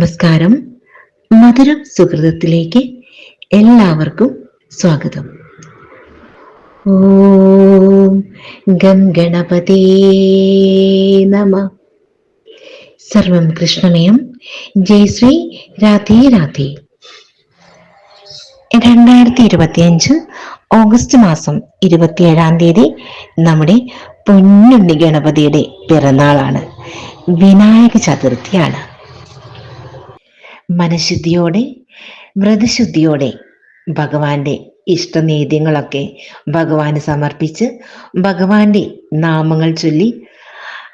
നമസ്കാരം. മധുരം സുഹൃതത്തിലേക്ക് എല്ലാവർക്കും സ്വാഗതം. ഓം ഗം ഗണപതേ നമ. സർവം കൃഷ്ണമയം. ജയ് ശ്രീ രാധേ രാധേ. രണ്ടായിരത്തി ഇരുപത്തിയഞ്ച് ഓഗസ്റ്റ് മാസം ഇരുപത്തിയേഴാം തീയതി നമ്മുടെ പൊന്നുണ്ണി ഗണപതിയുടെ പിറന്നാളാണ്. വിനായക ചതുർത്ഥിയാണ്. മനഃശുദ്ധിയോടെ വ്രതശുദ്ധിയോടെ ഭഗവാന്റെ ഇഷ്ടനേദ്യങ്ങളൊക്കെ ഭഗവാന് സമർപ്പിച്ച് ഭഗവാന്റെ നാമങ്ങൾ ചൊല്ലി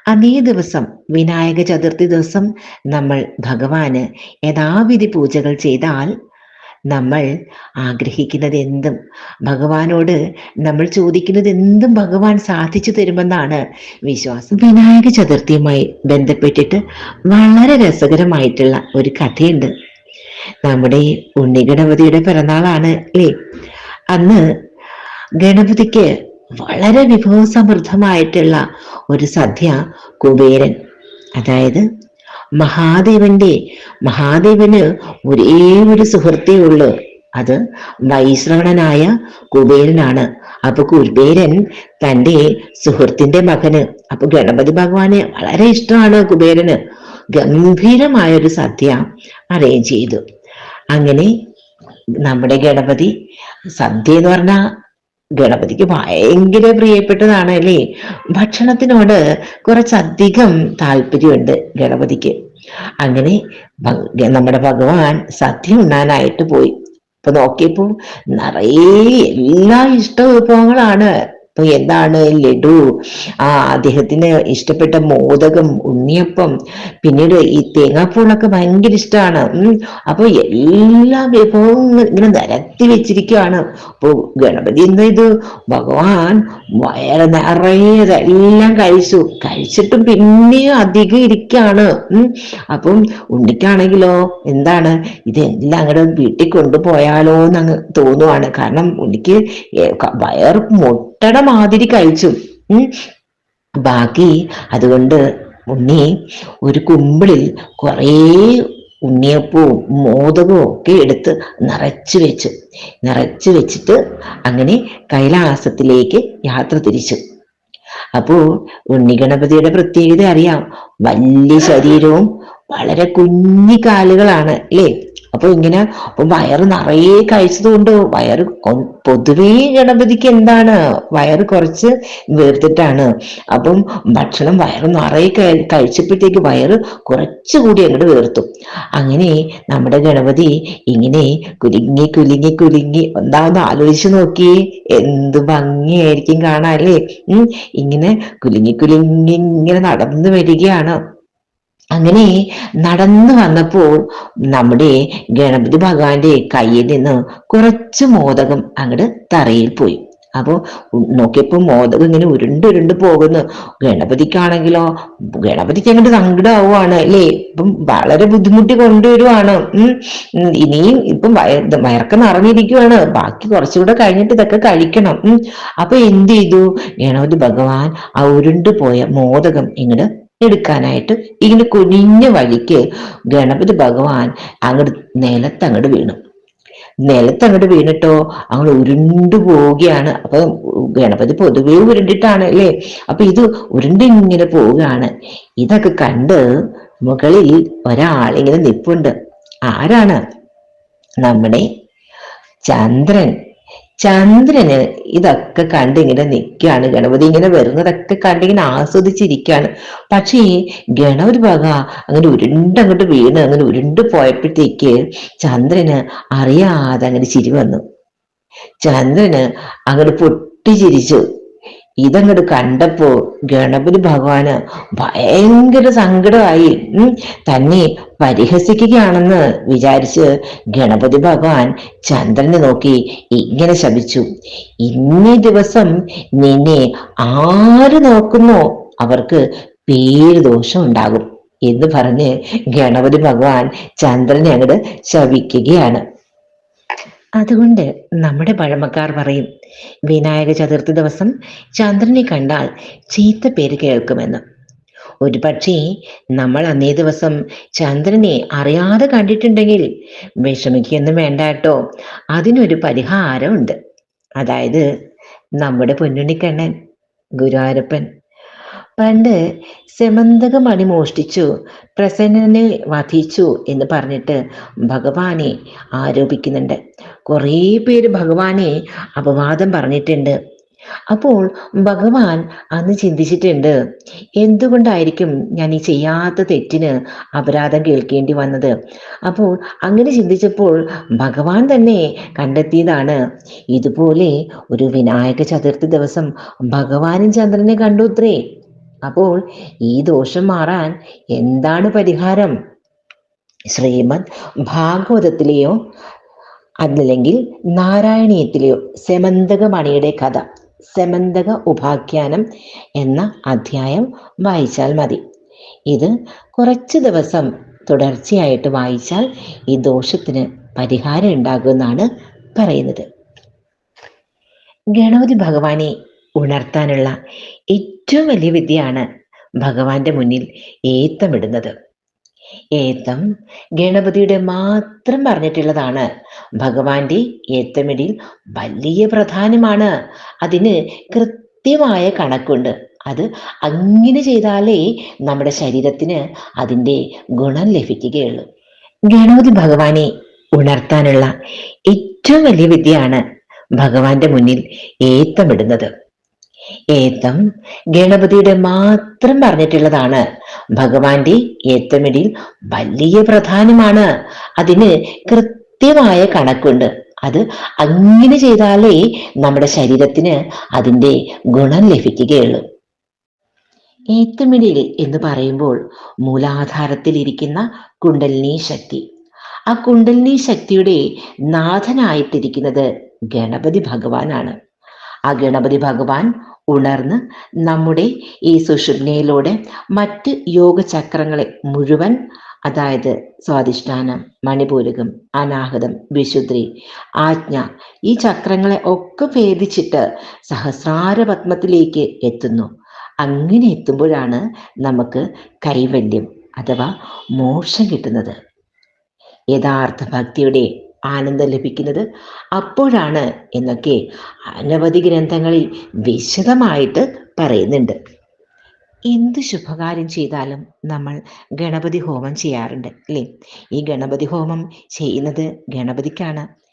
അതേ ദിവസം വിനായക ചതുർത്ഥി ദിവസം നമ്മൾ ഭഗവാന് യഥാവിധി പൂജകൾ ചെയ്താൽ നമ്മൾ ആഗ്രഹിക്കുന്നത് എന്തും ഭഗവാനോട് നമ്മൾ ചോദിക്കുന്നത് എന്തും ഭഗവാൻ സാധിച്ചു തരുമെന്നാണ് വിശ്വാസം. വിനായക ചതുർത്ഥിയുമായി ബന്ധപ്പെട്ടിട്ട് വളരെ രസകരമായിട്ടുള്ള ഒരു കഥയുണ്ട്. നമ്മുടെ ഉണ്ണി ഗണപതിയുടെ പിറന്നാളാണ് അല്ലേ? അന്ന് ഗണപതിക്ക് വളരെ വിഭവസമൃദ്ധമായിട്ടുള്ള ഒരു സദ്യ കുബേരൻ അതായത് മഹാദേവന്റെ മഹാദേവന് ഒരേ ഒരു സുഹൃത്തേ ഉള്ളൂ. അത് വൈശ്രവണനായ കുബേരനാണ്. അപ്പൊ കുബേരൻ തന്റെ സുഹൃത്തിന്റെ മകന് അപ്പൊ ഗണപതി ഭഗവാനെ വളരെ ഇഷ്ടമാണ് കുബേരന്. ഗംഭീരമായ ഒരു സദ്യ അറേഞ്ച് ചെയ്തു. അങ്ങനെ നമ്മുടെ ഗണപതി സദ്യ എന്ന് പറഞ്ഞാൽ ഗണപതിക്ക് ഭയങ്കര പ്രിയപ്പെട്ടതാണ് അല്ലേ? ഭക്ഷണത്തിനോട് കുറച്ചധികം താല്പര്യമുണ്ട് ഗണപതിക്ക്. അങ്ങനെ നമ്മുടെ ഭഗവാൻ സദ്യ ഉണ്ണാനായിട്ട് പോയി. ഇപ്പൊ നോക്കിയപ്പോ നിറയെ എല്ലാ ഇഷ്ട ഇപ്പൊ എന്താണ് ലഡു? ആ അദ്ദേഹത്തിന് ഇഷ്ടപ്പെട്ട മോദകം ഉണ്ണിയപ്പം പിന്നീട് ഈ തേങ്ങാപ്പൂളൊക്കെ ഭയങ്കര ഇഷ്ടമാണ് അപ്പൊ എല്ലാ വിഭവവും ഇങ്ങനെ നിരത്തി വെച്ചിരിക്കുകയാണ് അപ്പൊ ഗണപതി എന്താ ഇത് ഭഗവാൻ വയറ് എല്ലാം കഴിച്ചു. കഴിച്ചിട്ടും പിന്നെയും അധികം ഇരിക്കാണ്. ഉം അപ്പം ഉണ്ണിക്കാണെങ്കിലോ? എന്താണ്? ഇതെല്ലാം അങ്ങോട്ട് വീട്ടിൽ കൊണ്ടുപോയാലോ എന്ന് തോന്നുവാണ്. കാരണം ഉണ്ണിക്ക് വയർ മുട്ടയുടെ മാതിരി കഴിച്ചു ബാക്കി അതുകൊണ്ട് ഉണ്ണി ഒരു കുമ്പിളിൽ കുറേ ഉണ്ണിയപ്പവും മോദകവും ഒക്കെ എടുത്ത് നിറച്ചു വെച്ചു നിറച്ചു വെച്ചിട്ട് അങ്ങനെ കൈലാസത്തിലേക്ക് യാത്ര തിരിച്ചു. അപ്പോ ഉണ്ണിഗണപതിയുടെ പ്രത്യേകത അറിയാം. വലിയ ശരീരവും വളരെ കുഞ്ഞി കാലുകളാണ് അല്ലേ? അപ്പൊ ഇങ്ങനെ വയറ് നിറയെ കഴിച്ചതുകൊണ്ട് വയറ് പൊതുവേ ഗണപതിക്ക് എന്താണ്? വയറ് കുറച്ച് വീർത്തിട്ടാണ്. അപ്പം ഭക്ഷണം വയറ് നിറയെ കഴിച്ചപ്പോഴത്തേക്ക് വയറ് കുറച്ചുകൂടി അങ്ങോട്ട് വീർത്തു. അങ്ങനെ നമ്മുടെ ഗണപതി ഇങ്ങനെ കുലുങ്ങി കുലുങ്ങി കുലുങ്ങി എന്താന്ന് ആലോചിച്ച് നോക്കി എന്ത് ഭംഗിയായിരിക്കും കാണാല്ലേ ഇങ്ങനെ കുലുങ്ങി കുലുങ്ങി ഇങ്ങനെ നടന്നു വരികയാണ്. അങ്ങനെ നടന്നു വന്നപ്പോൾ നമ്മുടെ ഗണപതി ഭഗവാന്റെ കയ്യിൽ നിന്ന് കുറച്ച് മോദകം അങ്ങോട്ട് തറയിൽ പോയി. അപ്പോ നോക്കിയപ്പോ മോദകം ഇങ്ങനെ ഉരുണ്ടുരുണ്ട് പോകുന്നു. ഗണപതിക്കാണെങ്കിലോ ഗണപതിക്ക് അങ്ങോട്ട് സങ്കടമാവുകയാണ് അല്ലേ? ഇപ്പം വളരെ ബുദ്ധിമുട്ടി കൊണ്ടുവരുവാണ്. ഇനിയും ഇപ്പം വയർ നിറഞ്ഞിരിക്കുവാണ്. ബാക്കി കുറച്ചുകൂടെ കഴിഞ്ഞിട്ട് ഇതൊക്കെ കഴിക്കണം. അപ്പൊ എന്ത് ചെയ്തു? ഗണപതി ഭഗവാൻ ആ ഉരുണ്ടു പോയ മോദകം ഇങ്ങോട്ട് എടുക്കാനായിട്ട് ഇങ്ങനെ കുനിഞ്ഞ വഴിക്ക് ഗണപതി ഭഗവാൻ അങ്ങോട്ട് നിലത്തങ്ങോട്ട് വീണു. നിലത്തങ്ങോട്ട് വീണിട്ടോ അങ്ങോട്ട് ഉരുണ്ടു പോവുകയാണ്. അപ്പൊ ഗണപതി പൊതുവേ ഉരുണ്ടിട്ടാണ് അല്ലേ? അപ്പൊ ഇത് ഉരുണ്ടിങ്ങനെ പോവുകയാണ്. ഇതൊക്കെ കണ്ട് മുകളിൽ ഒരാളിങ്ങനെ നിപ്പുണ്ട്. ആരാണ്? നമ്മുടെ ചന്ദ്രൻ. ചന്ദ്രന് ഇതൊക്കെ കണ്ടിങ്ങനെ നിൽക്കുകയാണ് ഗണപതി ഇങ്ങനെ വരുന്നതൊക്കെ കണ്ടിങ്ങനെ ആസ്വദിച്ചിരിക്കുകയാണ് പക്ഷേ ഗണപതി ഭഗ അങ്ങനെ ഉരുണ്ട് ഉരുണ്ടങ്ങോട്ട് വീണ് അങ്ങനെ ഉരുണ്ട് പോയപ്പോഴത്തേക്ക് ചന്ദ്രന് അറിയാതെ അങ്ങനെ ചിരി വന്നു. ചന്ദ്രന് അങ്ങോട്ട് പൊട്ടിച്ചിരിച്ചു. ഇതങ്ങോട്ട് കണ്ടപ്പോ ഗണപതി ഭഗവാന് ഭയങ്കര സങ്കടമായി. തന്നെ പരിഹസിക്കുകയാണെന്ന് വിചാരിച്ച് ഗണപതി ഭഗവാൻ ചന്ദ്രനെ നോക്കി ഇങ്ങനെ ശപിച്ചു. ഇന്നേ ദിവസം നിന്നെ ആര് നോക്കുന്നോ അവർക്ക് പേര് ദോഷം ഉണ്ടാകും എന്ന് പറഞ്ഞ് ഗണപതി ഭഗവാൻ ചന്ദ്രനെ അങ്ങോട്ട് ശപിക്കുകയാണ്. അതുകൊണ്ട് നമ്മുടെ പഴമക്കാർ പറയും വിനായക ചതുർത്ഥി ദിവസം ചന്ദ്രനെ കണ്ടാൽ ചീത്ത പേര് കേൾക്കുമെന്ന്. ഒരു പക്ഷേ നമ്മൾ അന്നേ ദിവസം ചന്ദ്രനെ അറിയാതെ കണ്ടിട്ടുണ്ടെങ്കിൽ വിഷമിക്കൊന്നും വേണ്ട കേട്ടോ. അതിനൊരു പരിഹാരമുണ്ട്. അതായത് നമ്മുടെ പൊന്നുണ്ണിക്കണ്ണൻ ഗുരുവായൂരപ്പൻ. പണ്ട് സെമന്തകമണി മോഷ്ടിച്ചു പ്രസന്നനെ വധിച്ചു എന്ന് പറഞ്ഞിട്ട് ഭഗവാനെ ആരോപിക്കുന്നുണ്ട്. കുറേ പേര് ഭഗവാനെ അപവാദം പറഞ്ഞിട്ടുണ്ട്. അപ്പോൾ ഭഗവാൻ അന്ന് ചിന്തിച്ചിട്ടുണ്ട് എന്തുകൊണ്ടായിരിക്കും ഞാൻ ഈ ചെയ്യാത്ത തെറ്റിന് അപരാധം കേൾക്കേണ്ടി വന്നത്? അപ്പോൾ അങ്ങനെ ചിന്തിച്ചപ്പോൾ ഭഗവാൻ തന്നെ കണ്ടെത്തിയതാണ് ഇതുപോലെ ഒരു വിനായക ചതുർത്ഥി ദിവസം ഭഗവാനും ചന്ദ്രനെ കണ്ടുത്രേ അപ്പോൾ ഈ ദോഷം മാറാൻ എന്താണ് പരിഹാരം? ശ്രീമദ് ഭാഗവതത്തിലെയോ അതല്ലെങ്കിൽ നാരായണീയത്തിലെയോ സെമന്തകമണിയുടെ കഥ സെമന്തക ഉപാഖ്യാനം എന്ന അധ്യായം വായിച്ചാൽ മതി. ഇത് കുറച്ച് ദിവസം തുടർച്ചയായിട്ട് വായിച്ചാൽ ഈ ദോഷത്തിന് പരിഹാരം ഉണ്ടാകുമെന്നാണ് പറയുന്നത്. ഗണപതി ഭഗവാനെ ഉണർത്താനുള്ള ഏറ്റവും വലിയ വിദ്യയാണ് ഭഗവാന്റെ മുന്നിൽ ഏത്തമിടുന്നത്. ഏത്തം ഗണപതിയുടെ മാത്രം പറഞ്ഞിട്ടുള്ളതാണ്. ഭഗവാന്റെ ഏത്തമിടിൽ വലിയ പ്രധാനമാണ് അതിന് കൃത്യമായ കണക്കുണ്ട്. അത് അങ്ങനെ ചെയ്താലേ നമ്മുടെ ശരീരത്തിന് അതിന്റെ ഗുണം ലഭിക്കുകയുള്ളൂ. ഗണപതി ഭഗവാനെ ഉണർത്താനുള്ള ഏറ്റവും വലിയ വിദ്യയാണ് ഭഗവാന്റെ മുന്നിൽ ഏത്തമിടുന്നത്. ഏത്തം ഗണപതിയുടെ മാത്രം പറഞ്ഞിട്ടുള്ളതാണ്. ഭഗവാന്റെ ഏത്തമിടിയിൽ വലിയ പ്രധാനമാണ് അതിന് കൃത്യമായ കണക്കുണ്ട്. അത് അങ്ങനെ ചെയ്താലേ നമ്മുടെ ശരീരത്തിന് അതിന്റെ ഗുണം ലഭിക്കുകയുള്ളൂ. ഏത്തമിടിയിൽ എന്ന് പറയുമ്പോൾ മൂലാധാരത്തിൽ ഇരിക്കുന്ന കുണ്ടലിനി ശക്തി. ആ കുണ്ടലിനി ശക്തിയുടെ നാഥനായിട്ടിരിക്കുന്നത് ഗണപതി ഭഗവാനാണ്. ആ ഗണപതി ഭഗവാൻ ഉണർന്ന് നമ്മുടെ ഈ സുഷുപ്നയിലൂടെ മറ്റ് യോഗചക്രങ്ങളെ മുഴുവൻ അതായത് സ്വാധിഷ്ഠാനം മണിപൂരകം അനാഹതം വിശുദ്രി ആജ്ഞ ഈ ചക്രങ്ങളെ ഒക്കെ ഭേദിച്ചിട്ട് സഹസ്രാര പത്മത്തിലേക്ക് എത്തുന്നു. അങ്ങനെ എത്തുമ്പോഴാണ് നമുക്ക് കൈവല്യം അഥവാ മോക്ഷം കിട്ടുന്നത്. യഥാർത്ഥ ഭക്തിയുടെ ആനന്ദം ലഭിക്കുന്നത് അപ്പോഴാണ് എന്നൊക്കെ അനവധി ഗ്രന്ഥങ്ങളിൽ വിശദമായിട്ട് പറയുന്നുണ്ട്. എന്ത് ശുഭകാര്യം ചെയ്താലും നമ്മൾ ഗണപതി ഹോമം ചെയ്യാറുണ്ട് അല്ലേ? ഈ ഗണപതി ഹോമം ചെയ്യുന്നത് ഗണപതിക്കാണ്.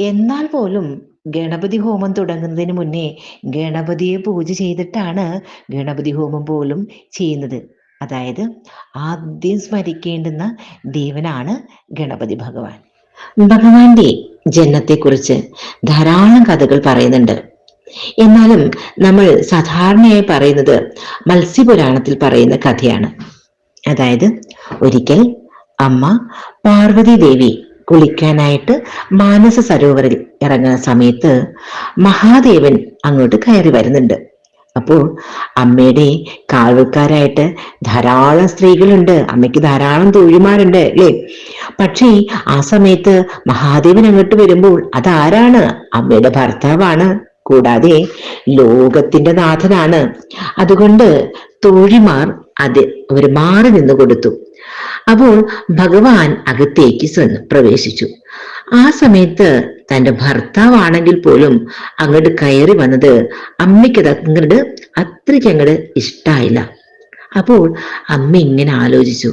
എന്നാൽ പോലും ഗണപതി ഹോമം തുടങ്ങുന്നതിന് മുന്നേ ഗണപതിയെ പൂജ ചെയ്തിട്ടാണ് ഗണപതി ഹോമം പോലും ചെയ്യുന്നത്. അതായത് ആദ്യം സ്മരിക്കേണ്ടുന്ന ദേവനാണ് ഗണപതി ഭഗവാൻ. ഭഗവാന്റെ ജന്മത്തെക്കുറിച്ച് ധാരാളം കഥകൾ പറയുന്നുണ്ട്. എന്നാലും നമ്മൾ സാധാരണയായി പറയുന്നത് മത്സ്യപുരാണത്തിൽ പറയുന്ന കഥയാണ്. അതായത് ഒരിക്കൽ അമ്മ പാർവതി ദേവി കുളിക്കാനായിട്ട് മാനസ സരോവറിൽ ഇറങ്ങുന്ന സമയത്ത് മഹാദേവൻ അങ്ങോട്ട് കയറി വരുന്നുണ്ട്. അപ്പോൾ അമ്മയുടെ കാവൽക്കാരായിട്ട് ധാരാളം സ്ത്രീകളുണ്ട്. അമ്മയ്ക്ക് ധാരാളം തൊഴിമാരുണ്ട് അല്ലേ? പക്ഷേ ആ സമയത്ത് മഹാദേവൻ അങ്ങോട്ട് വരുമ്പോൾ അതാരാണ്? അമ്മയുടെ ഭർത്താവാണ്. കൂടാതെ ലോകത്തിന്റെ നാഥനാണ്. അതുകൊണ്ട് തോഴിമാർ അത് അവർ മാറി നിന്ന് കൊടുത്തു. അപ്പോൾ ഭഗവാൻ അകത്തേക്ക് പ്രവേശിച്ചു. ആ സമയത്ത് തന്റെ ഭർത്താവാണെങ്കിൽ പോലും അങ്ങോട്ട് കയറി വന്നത് അമ്മയ്ക്കത് അങ്ങോട്ട് അത്രയ്ക്ക് അങ്ങോട്ട് ഇഷ്ടായില്ല. അപ്പോൾ അമ്മ ഇങ്ങനെ ആലോചിച്ചു.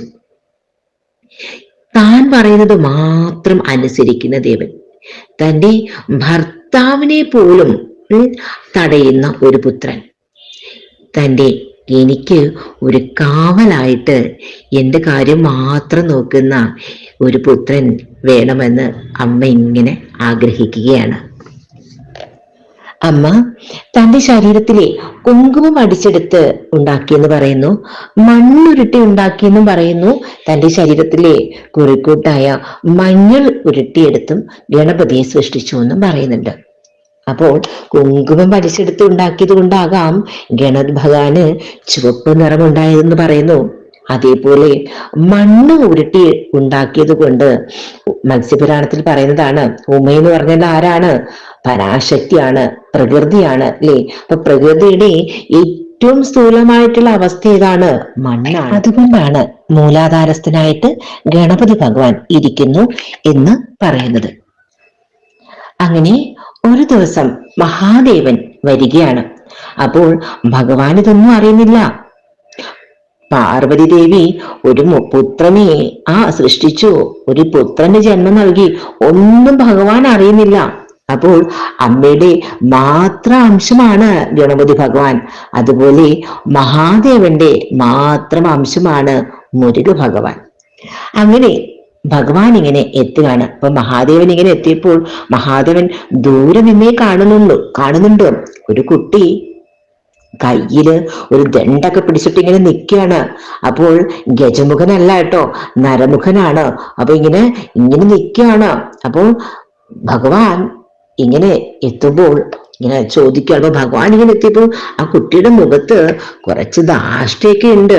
താൻ പറയുന്നത് മാത്രം അനുസരിക്കുന്ന ദേവൻ തന്റെ ഭർത്താവിനെ പോലും തടയുന്ന ഒരു പുത്രൻ. തന്റെ എനിക്ക് ഒരു കാവലായിട്ട് എന്റെ കാര്യം മാത്രം നോക്കുന്ന ഒരു പുത്രൻ വേണമെന്ന് അമ്മ ഇങ്ങനെ ആഗ്രഹിക്കുകയാണ്. അമ്മ തന്റെ ശരീരത്തിലെ കുങ്കുമം അടിച്ചെടുത്ത് ഉണ്ടാക്കിയെന്ന് പറയുന്നു. മണ്ണുരുട്ടി ഉണ്ടാക്കിയെന്നും പറയുന്നു. തന്റെ ശരീരത്തിലെ കുറിക്കൂട്ടായ മഞ്ഞൾ ഉരുട്ടിയെടുത്തും ഗണപതിയെ സൃഷ്ടിച്ചു എന്നും പറയുന്നുണ്ട്. അപ്പോൾ കുങ്കുമം വലിച്ചെടുത്ത് ഉണ്ടാക്കിയത് കൊണ്ടാകാം ഗണത് ഭഗവാന് ചുവപ്പ് നിറമുണ്ടായതെന്ന് പറയുന്നു. അതേപോലെ മണ്ണ് ഉരുട്ടി ഉണ്ടാക്കിയത് കൊണ്ട് മത്സ്യപുരാണത്തിൽ പറയുന്നതാണ് ഉമ എന്ന് പറഞ്ഞാൽ ആരാണ്? പരാശക്തിയാണ് പ്രകൃതിയാണ് അല്ലേ? അപ്പൊ പ്രകൃതിയുടെ ഏറ്റവും സ്ഥൂലമായിട്ടുള്ള അവസ്ഥ ഏതാണ്? മണ്ണാണ്. അതുകൊണ്ടാണ് മൂലാധാരസ്ഥനായിട്ട് ഗണപതി ഭഗവാൻ ഇരിക്കുന്നു എന്ന് പറയുന്നത്. അങ്ങനെ ഒരു ദിവസം മഹാദേവൻ വരികയാണ്. അപ്പോൾ ഭഗവാൻ ഇതൊന്നും അറിയുന്നില്ല. പാർവതി ദേവി ഒരു പുത്രനെ ആ സൃഷ്ടിച്ചു. ഒരു പുത്രന് ജന്മം നൽകി. ഒന്നും ഭഗവാൻ അറിയുന്നില്ല. അപ്പോൾ അമ്മയുടെ മാത്ര അംശമാണ് ഗണപതി ഭഗവാൻ. അതുപോലെ മഹാദേവന്റെ മാത്രം അംശമാണ് മുരുക ഭഗവാൻ. അങ്ങനെ ഭഗവാൻ ഇങ്ങനെ എത്തുകയാണ്. അപ്പൊ മഹാദേവൻ ഇങ്ങനെ എത്തിയപ്പോൾ മഹാദേവൻ ദൂരെ നിന്നേ കാണുന്നുള്ളൂ കാണുന്നുണ്ട്. ഒരു കുട്ടി കയ്യിൽ ഒരു ദണ്ടൊക്കെ പിടിച്ചിട്ട് ഇങ്ങനെ നിൽക്കുകയാണ് അപ്പോൾ ഗജമുഖനല്ല കേട്ടോ നരമുഖനാണ്. അപ്പൊ ഇങ്ങനെ ഇങ്ങനെ നിൽക്കുകയാണ് അപ്പോൾ ഭഗവാൻ ഇങ്ങനെ എത്തുമ്പോൾ ഇങ്ങനെ ചോദിക്കുകയാണ്. ഭഗവാൻ ഇങ്ങനെ എത്തിയപ്പോൾ ആ കുട്ടിയുടെ മുഖത്ത് കുറച്ച് ധാഷ്ടയൊക്കെ ഉണ്ട്.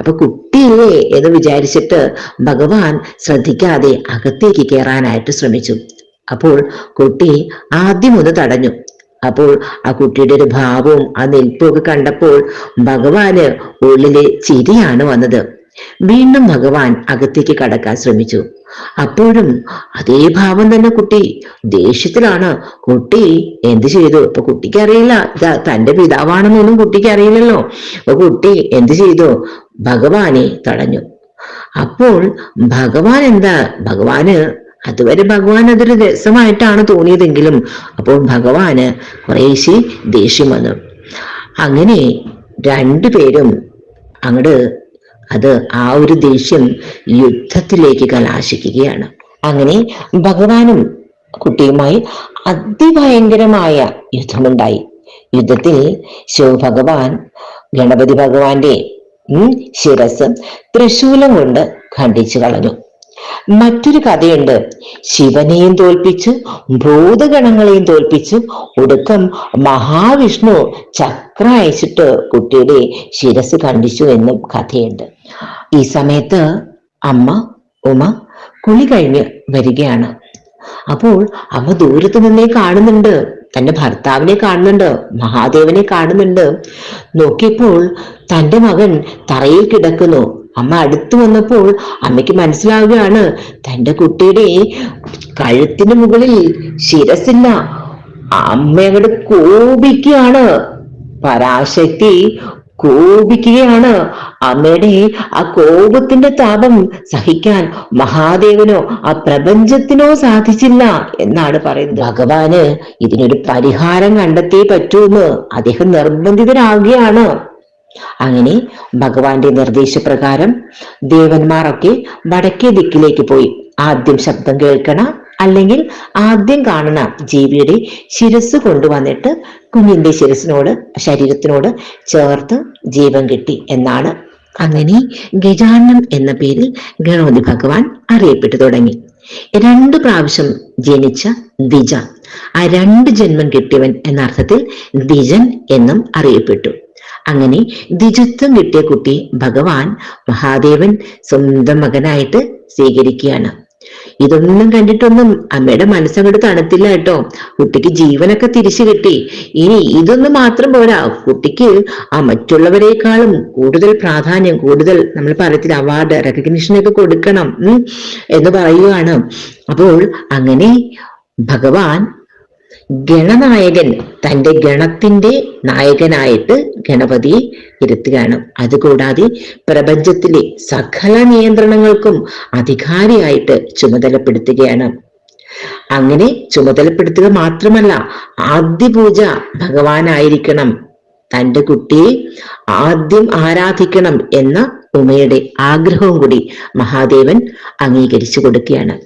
അപ്പൊ കുട്ടിയെ എന്ന് വിചാരിച്ചിട്ട് ഭഗവാൻ ശ്രദ്ധിക്കാതെ അകത്തേക്ക് കയറാനായിട്ട് ശ്രമിച്ചു. അപ്പോൾ കുട്ടി ആദ്യം ഒന്ന് തടഞ്ഞു. അപ്പോൾ ആ കുട്ടിയുടെ ഒരു ഭാവവും ആ നിൽപ്പും ഒക്കെ കണ്ടപ്പോൾ ഭഗവാന് ഉള്ളിലെ ചിരിയാണ് വന്നത്. വീണ്ടും ഭഗവാൻ അകത്തേക്ക് കടക്കാൻ ശ്രമിച്ചു. അപ്പോഴും അതേ ഭാവം തന്നെ കുട്ടി. ദേഷ്യത്തിലാണ്. കുട്ടി എന്ത് ചെയ്തു? ഇപ്പൊ കുട്ടിക്ക് അറിയില്ല. തന്റെ പിതാവാണെന്നൊന്നും കുട്ടിക്ക് അറിയില്ലല്ലോ. അപ്പൊ കുട്ടി എന്ത് ചെയ്തു? ഭഗവാനെ തടഞ്ഞു. അപ്പോൾ ഭഗവാൻ എന്താ? ഭഗവാന് അതുവരെ ഭഗവാൻ അതൊരു രസമായിട്ടാണ് തോന്നിയതെങ്കിലും അപ്പോൾ ഭഗവാന് കുറേശ്ശി ദേഷ്യം വന്നു. അങ്ങനെ രണ്ടുപേരും അങ്ങോട്ട് അത് ആ ഒരു ദേഷ്യം യുദ്ധത്തിലേക്ക് കലാശിക്കുകയാണ്. അങ്ങനെ ഭഗവാനും കുട്ടിയുമായി അതിഭയങ്കരമായ യുദ്ധമുണ്ടായി. യുദ്ധത്തിൽ ശിവഭഗവാൻ ഗണപതി ഭഗവാന്റെ ശിരസ് തൃശൂലം കൊണ്ട് ഖണ്ഡിച്ചു കളഞ്ഞു. മറ്റൊരു കഥയുണ്ട്. ശിവനെയും തോൽപ്പിച്ച് ഭൂതഗണങ്ങളെയും തോൽപ്പിച്ച് ഒടുക്കം മഹാവിഷ്ണു ചക്ര അയച്ചിട്ട് കുട്ടിയുടെ ശിരസ് ഖണ്ഡിച്ചു എന്നും കഥയുണ്ട്. ഈ സമയത്ത് അമ്മ ഉമ കുളി കഴിഞ്ഞ് വരികയാണ്. അപ്പോൾ അമ്മ ദൂരത്ത് നിന്നേ കാണുന്നുണ്ട്. തന്റെ ഭർത്താവിനെ കാണുന്നുണ്ട്. മഹാദേവനെ കാണുന്നുണ്ട്. നോക്കിയപ്പോൾ തന്റെ മകൻ തറയിൽ കിടക്കുന്നു. അമ്മ അടുത്തു വന്നപ്പോൾ അമ്മയ്ക്ക് മനസ്സിലാവുകയാണ് തന്റെ കുട്ടിയുടെ കഴുത്തിന് മുകളിൽ ശിരസില്ല അമ്മ അങ്ങോട്ട് കോപിക്കുകയാണ്. പരാശക്തി കോപിക്കുകയാണ്. അമ്മയുടെ ആ കോപത്തിന്റെ താപം സഹിക്കാൻ മഹാദേവനോ ആ പ്രപഞ്ചത്തിനോ സാധിച്ചില്ല എന്നാണ് പറയുന്നത്. ഭഗവാന് ഇതിനൊരു പരിഹാരം കണ്ടെത്തിയേ പറ്റൂന്ന് അദ്ദേഹം നിർബന്ധിതരാകുകയാണ് അങ്ങനെ ഭഗവാന്റെ നിർദ്ദേശപ്രകാരം ദേവന്മാരൊക്കെ വടക്കേ ദിക്കിലേക്ക് പോയി. ആദ്യം ശബ്ദം കേൾക്കണ അല്ലെങ്കിൽ ആദ്യം കാണുന്ന ജീവിയുടെ ശിരസ് കൊണ്ടുവന്നിട്ട് കുഞ്ഞിന്റെ ശിരസിനോട് ശരീരത്തിനോട് ചേർത്ത് ജീവൻ കിട്ടി എന്നാണ്. അങ്ങനെ ഗജാനം എന്ന പേരിൽ ഗണപതി ഭഗവാൻ അറിയപ്പെട്ടു തുടങ്ങി. രണ്ട് പ്രാവശ്യം ജനിച്ച ദ്വിജ. ആ രണ്ട് ജന്മം കിട്ടിയവൻ എന്ന അർത്ഥത്തിൽ ദ്വിജൻ എന്നും അറിയപ്പെട്ടു. അങ്ങനെ ദ്വിജത്വം കിട്ടിയ കുട്ടി ഭഗവാൻ മഹാദേവൻ സ്വന്തം മകനായിട്ട് സ്വീകരിക്കുകയാണ്. ഇതൊന്നും കണ്ടിട്ടൊന്നും അമ്മയുടെ മനസ്സങ്ങോട്ട് തണുത്തില്ല കേട്ടോ. കുട്ടിക്ക് ജീവനൊക്കെ തിരിച്ചു കിട്ടി. ഇനി ഇതൊന്നും മാത്രം പോരാ. കുട്ടിക്ക് ആ മറ്റുള്ളവരെക്കാളും കൂടുതൽ പ്രാധാന്യം കൂടുതൽ നമ്മൾ പറയത്തില്ല അവാർഡ് റെക്കഗ്നിഷൻ ഒക്കെ കൊടുക്കണം എന്ന് പറയുകയാണ് അപ്പോൾ അങ്ങനെ ഭഗവാൻ ഗണനായകൻ തന്റെ ഗണത്തിന്റെ നായകനായിട്ട് ഗണപതിയെ ഇരുത്തുകയാണ്. അതുകൂടാതെ പ്രപഞ്ചത്തിലെ സകല നിയന്ത്രണങ്ങൾക്കും അധികാരിയായിട്ട് ചുമതലപ്പെടുത്തുകയാണ്. അങ്ങനെ ചുമതലപ്പെടുത്തുക മാത്രമല്ല ആദ്യ പൂജ ഭഗവാനായിരിക്കണം. തന്റെ കുട്ടിയെ ആദ്യം ആരാധിക്കണം എന്ന ഉമയുടെ ആഗ്രഹവും കൂടി മഹാദേവൻ അംഗീകരിച്ചു കൊടുക്കുകയാണ്.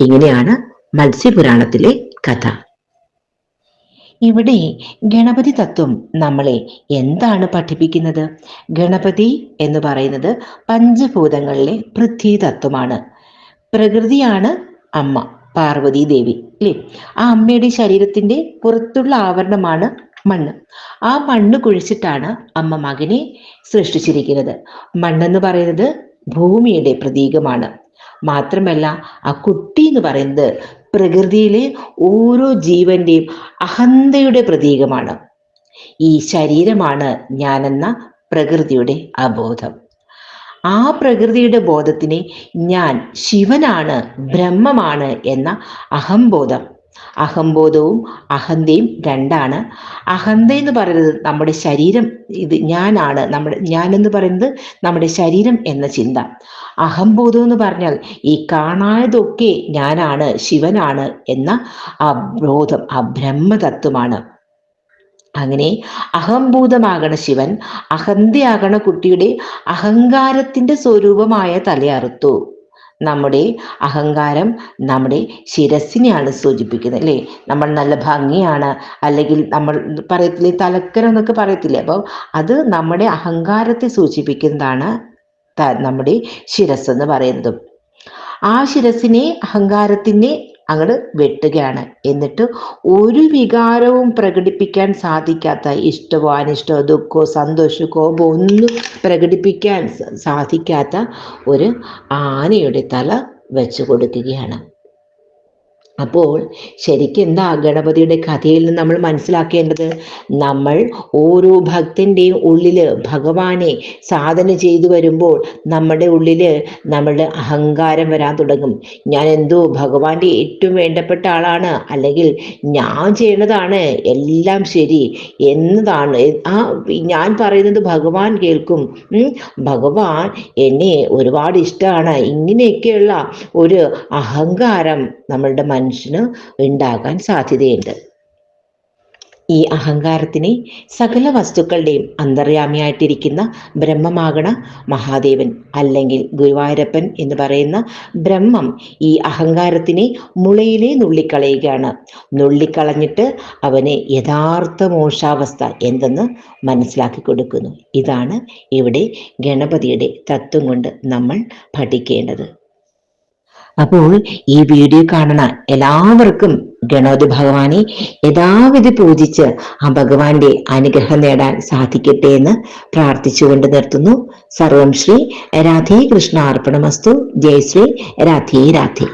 ഇങ്ങനെയാണ് മത്സ്യപുരാണത്തിലെ കഥ. ഇവിടെ ഗണപതി തത്വം നമ്മളെ എന്താണ് പഠിപ്പിക്കുന്നത്? ഗണപതി എന്ന് പറയുന്നത് പഞ്ചഭൂതങ്ങളിലെ പൃഥ്വി തത്വമാണ്. പ്രകൃതിയാണ് അമ്മ പാർവതി ദേവി അല്ലേ ആ അമ്മയുടെ ശരീരത്തിന്റെ പുറത്തുള്ള ആവരണമാണ് മണ്ണ്. ആ മണ്ണ് കുഴിച്ചിട്ടാണ് അമ്മ മകനെ സൃഷ്ടിച്ചിരിക്കുന്നത്. മണ്ണെന്ന് പറയുന്നത് ഭൂമിയുടെ പ്രതീകമാണ്. മാത്രമല്ല ആ കുട്ടി എന്ന് പറയുന്നത് പ്രകൃതിയിലെ ഓരോ ജീവന്റെയും അഹന്തയുടെ പ്രതീകമാണ്. ഈ ശരീരമാണ് ഞാനെന്ന പ്രകൃതിയുടെ അബോധം. ആ പ്രകൃതിയുടെ ബോധത്തിനെ ഞാൻ ശിവനാണ് ബ്രഹ്മമാണ് എന്ന അഹംബോധം അഹംബോധവും അഹന്തയും രണ്ടാണ്. അഹന്ത എന്ന് പറയുന്നത് നമ്മുടെ ശരീരം ഇത് ഞാനാണ് നമ്മുടെ ഞാൻ എന്ന് പറയുന്നത് നമ്മുടെ ശരീരം എന്ന ചിന്ത. അഹംബോധം എന്ന് പറഞ്ഞാൽ ഈ കാണായതൊക്കെ ഞാനാണ് ശിവനാണ് എന്ന ആ ബോധം ആ ബ്രഹ്മതത്വമാണ് അങ്ങനെ അഹംഭൂതമാകണ ശിവൻ അഹന്തയാകണ കുട്ടിയുടെ അഹങ്കാരത്തിന്റെ സ്വരൂപമായ തലയറുത്തു. നമ്മുടെ അഹങ്കാരം നമ്മുടെ ശിരസിനെയാണ് സൂചിപ്പിക്കുന്നത് അല്ലേ? നമ്മൾ നല്ല ഭംഗിയാണ് അല്ലെങ്കിൽ നമ്മൾ പറയത്തില്ലേ തലക്കരം എന്നൊക്കെ പറയത്തില്ലേ? അപ്പം അത് നമ്മുടെ അഹങ്കാരത്തെ സൂചിപ്പിക്കുന്നതാണ് നമ്മുടെ ശിരസ് എന്ന് പറയുന്നതും. ആ ശിരസിനെ അഹങ്കാരത്തിനെ അങ്ങോട്ട് വെട്ടുകയാണ്. എന്നിട്ട് ഒരു വികാരവും പ്രകടിപ്പിക്കാൻ സാധിക്കാത്ത ഇഷ്ടമോ അനിഷ്ടമോ ദുഃഖമോ സന്തോഷമോ കോപമോ ഒന്നും പ്രകടിപ്പിക്കാൻ സാധിക്കാത്ത ഒരു ആനയുടെ തല വെച്ചു കൊടുക്കുകയാണ്. അപ്പോൾ ശരിക്കും എന്താ ഗണപതിയുടെ കഥയിൽ നിന്ന് നമ്മൾ മനസ്സിലാക്കേണ്ടത്? നമ്മൾ ഓരോ ഭക്തന്റെയും ഉള്ളിൽ ഭഗവാനെ സാധന ചെയ്തു വരുമ്പോൾ നമ്മുടെ ഉള്ളിൽ നമ്മളുടെ അഹങ്കാരം വരാൻ തുടങ്ങും. ഞാൻ എന്തോ ഭഗവാന്റെ ഏറ്റവും വേണ്ടപ്പെട്ട ആളാണ് അല്ലെങ്കിൽ ഞാൻ ചെയ്യുന്നതാണ് എല്ലാം ശരി എന്നതാണ്. ആ ഞാൻ പറയുന്നത് ഭഗവാൻ കേൾക്കും. ഭഗവാൻ എന്നെ ഒരുപാട് ഇഷ്ടമാണ്. ഇങ്ങനെയൊക്കെയുള്ള ഒരു അഹങ്കാരം നമ്മളുടെ മനുഷ്യന് ഉണ്ടാകാൻ സാധ്യതയുണ്ട്. ഈ അഹങ്കാരത്തിനെ സകല വസ്തുക്കളുടെയും അന്തര്യാമിയായിട്ടിരിക്കുന്ന ബ്രഹ്മമാകണ മഹാദേവൻ അല്ലെങ്കിൽ ഗുരുവായൂരപ്പൻ എന്ന് പറയുന്ന ബ്രഹ്മം ഈ അഹങ്കാരത്തിനെ മുളയിലെ നുള്ളിക്കളയുകയാണ്. നുള്ളിക്കളഞ്ഞിട്ട് അവനെ യഥാർത്ഥ മോശാവസ്ഥ എന്തെന്ന് മനസ്സിലാക്കി കൊടുക്കുന്നു. ഇതാണ് ഇവിടെ ഗണപതിയുടെ തത്വം കൊണ്ട് നമ്മൾ പഠിക്കേണ്ടത്. അപ്പോൾ ഈ വീഡിയോ കാണുന്ന എല്ലാവർക്കും ഗണപതി ഭഗവാനെ യഥാവിധി പൂജിച്ച് ആ ഭഗവാന്റെ അനുഗ്രഹം നേടാൻ സാധിക്കട്ടെ എന്ന് പ്രാർത്ഥിച്ചുകൊണ്ട് നിർത്തുന്നു. സർവം ശ്രീ രാധേ കൃഷ്ണ അർപ്പണമസ്തു ജയ ശ്രീ രാധേ രാധേ.